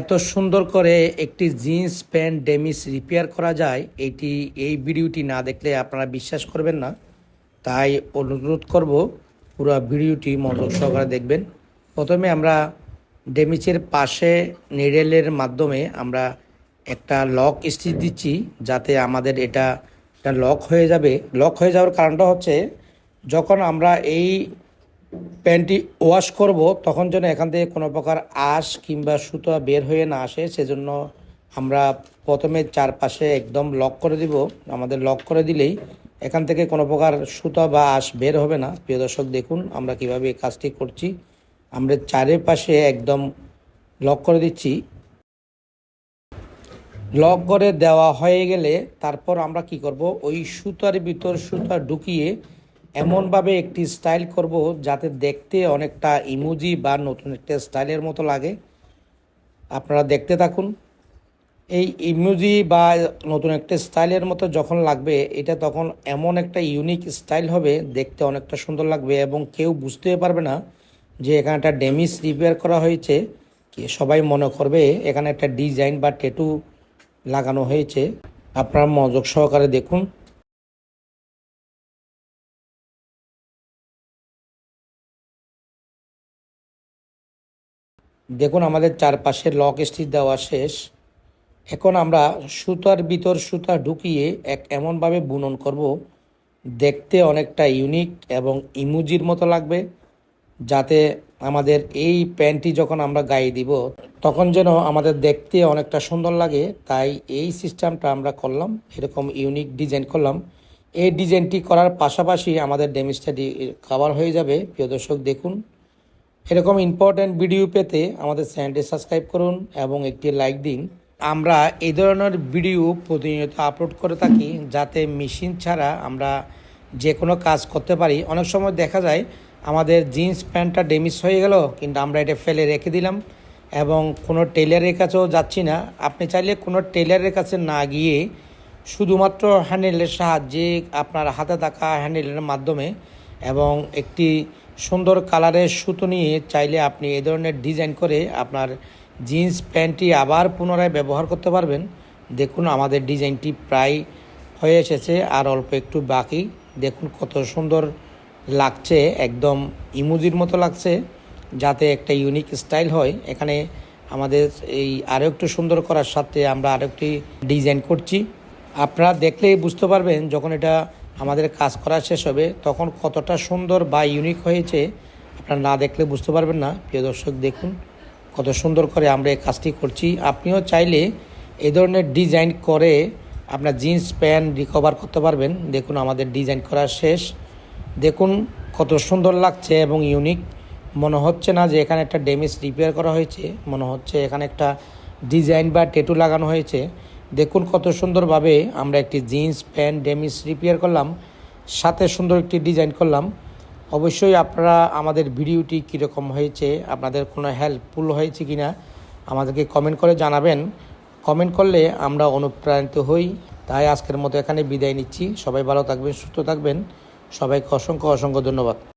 এত সুন্দর করে একটি জিন্স প্যান্ট ডেমিস রিপেয়ার করা যায়, এটি এই ভিডিওটি না দেখলে আপনারা বিশ্বাস করবেন না। তাই অনুরোধ করব, পুরো ভিডিওটি মনোযোগ সহকারে দেখবেন। প্রথমে আমরা ডেমিসের পাশে নিডেলের মাধ্যমে আমরা একটা লক স্টিচ দিচ্ছি, যাতে আমাদের এটা লক হয়ে যাবে। লক হয়ে যাওয়ার কারণটা হচ্ছে, যখন আমরা এই প্যান্টটি ওয়াশ করব, তখন যেন এখান থেকে কোনো প্রকার আঁশ কিংবা সুতো বের হয়ে না আসে, সেজন্য আমরা প্রথমে চারপাশে একদম লক করে দিব। আমাদের লক করে দিলেই এখান থেকে কোনো প্রকার সুতা বা আঁশ বের হবে না। প্রিয় দর্শক, দেখুন আমরা কীভাবে এই কাজটি করছি। আমরা চারিপাশে একদম লক করে দিচ্ছি। লক করে দেওয়া হয়ে গেলে তারপর আমরা কি করব? ওই সুতার ভিতর সুতা ঢুকিয়ে এমনভাবে একটি স্টাইল করব যাতে দেখতে অনেকটা ইমোজি বা নতুন একটা স্টাইলের মতো লাগে। আপনারা দেখতে থাকুন। এই ইমোজি বা নতুন একটা স্টাইলের মতো যখন লাগবে, এটা তখন এমন একটা ইউনিক স্টাইল হবে, দেখতে অনেকটা সুন্দর লাগবে এবং কেউ বুঝতে পারবে না যে এখানে একটা ডেমিস রিপেয়ার করা হয়েছে। কি সবাই মনে করবে, এখানে একটা ডিজাইন বা টেটু লাগানো হয়েছে। আপনারা মনোযোগ সহকারে দেখুন। দেখুন, আমাদের চারপাশে লক স্টিচ দেওয়া শেষ। এখন আমরা সুতার ভিতর সুতা ঢুকিয়ে এক এমনভাবে বুনন করব, দেখতে অনেকটা ইউনিক এবং ইমুজির মতো লাগবে, যাতে আমাদের এই প্যান্টটি যখন আমরা গায়ে দিব, তখন যেন আমাদের দেখতে অনেকটা সুন্দর লাগে। তাই এই সিস্টেমটা আমরা করলাম, এরকম ইউনিক ডিজাইন করলাম। এই ডিজাইনটি করার পাশাপাশি আমাদের ড্যামেজটা কভার হয়ে যাবে। প্রিয় দর্শক, দেখুন। এরকম ইম্পর্ট্যান্ট ভিডিও পেতে আমাদের চ্যানেলটি সাবস্ক্রাইব করুন এবং একটি লাইক দিন। আমরা এই ধরনের ভিডিও প্রতিনিয়ত আপলোড করে থাকি যাতে মেশিন ছাড়া আমরা যে কোনো কাজ করতে পারি। অনেক সময় দেখা যায় আমাদের জিন্স প্যান্টটা ডেমিস হয়ে গেল, কিন্তু আমরা এটা ফেলে রেখে দিলাম এবং কোনো টেলারের কাছেও যাচ্ছি না। আপনি চাইলে কোনো টেলারের কাছে না গিয়ে শুধুমাত্র হ্যান্ডেলের সাহায্যে আপনার হাতে থাকা হ্যান্ডেলের মাধ্যমে এবং একটি সুন্দর কালারের সুতো নিয়ে চাইলে আপনি এই ধরনের ডিজাইন করে আপনার জিন্স, প্যান্টটি আবার পুনরায় ব্যবহার করতে পারবেন। দেখুন, আমাদের ডিজাইনটি প্রায় হয়ে এসেছে, আর অল্প একটু বাকি। দেখুন, কত সুন্দর লাগছে, একদম ইমুজির মতো লাগছে, যাতে একটা ইউনিক স্টাইল হয়। এখানে আমাদের এই আরও একটু সুন্দর করার সাথে আমরা আরও একটি ডিজাইন করছি। আপনারা দেখলেই বুঝতে পারবেন, যখন এটা আমাদের কাজ করা শেষ হবে, তখন কতটা সুন্দর বা ইউনিক হয়েছে আপনারা না দেখলে বুঝতে পারবেন না। প্রিয় দর্শক, দেখুন কত সুন্দর করে আমরা এই কাজটি করছি। আপনিও চাইলে এ ধরনের ডিজাইন করে আপনার জিন্স প্যান্ট রিকভার করতে পারবেন। দেখুন আমাদের ডিজাইন করা শেষ। দেখুন কত সুন্দর লাগছে এবং ইউনিক মনে হচ্ছে না যে এখানে একটা ড্যামেজ রিপেয়ার করা হয়েছে। মনে হচ্ছে এখানে একটা ডিজাইন বা টেটু লাগানো হয়েছে। দেখুন কত সুন্দরভাবে আমরা একটি জিন্স, প্যান্ট ড্যামেজ রিপেয়ার করলাম, সাথে সুন্দর একটি ডিজাইন করলাম। অবশ্যই আপনারা আমাদের ভিডিওটি কীরকম হয়েছে, আপনাদের কোনো হেল্পফুল হয়েছে কি না আমাদেরকে কমেন্ট করে জানাবেন। কমেন্ট করলে আমরা অনুপ্রাণিত হই। তাই আজকের মতো এখানে বিদায় নিচ্ছি। সবাই ভালো থাকবেন, সুস্থ থাকবেন। সবাইকে অসংখ্য অসংখ্য ধন্যবাদ।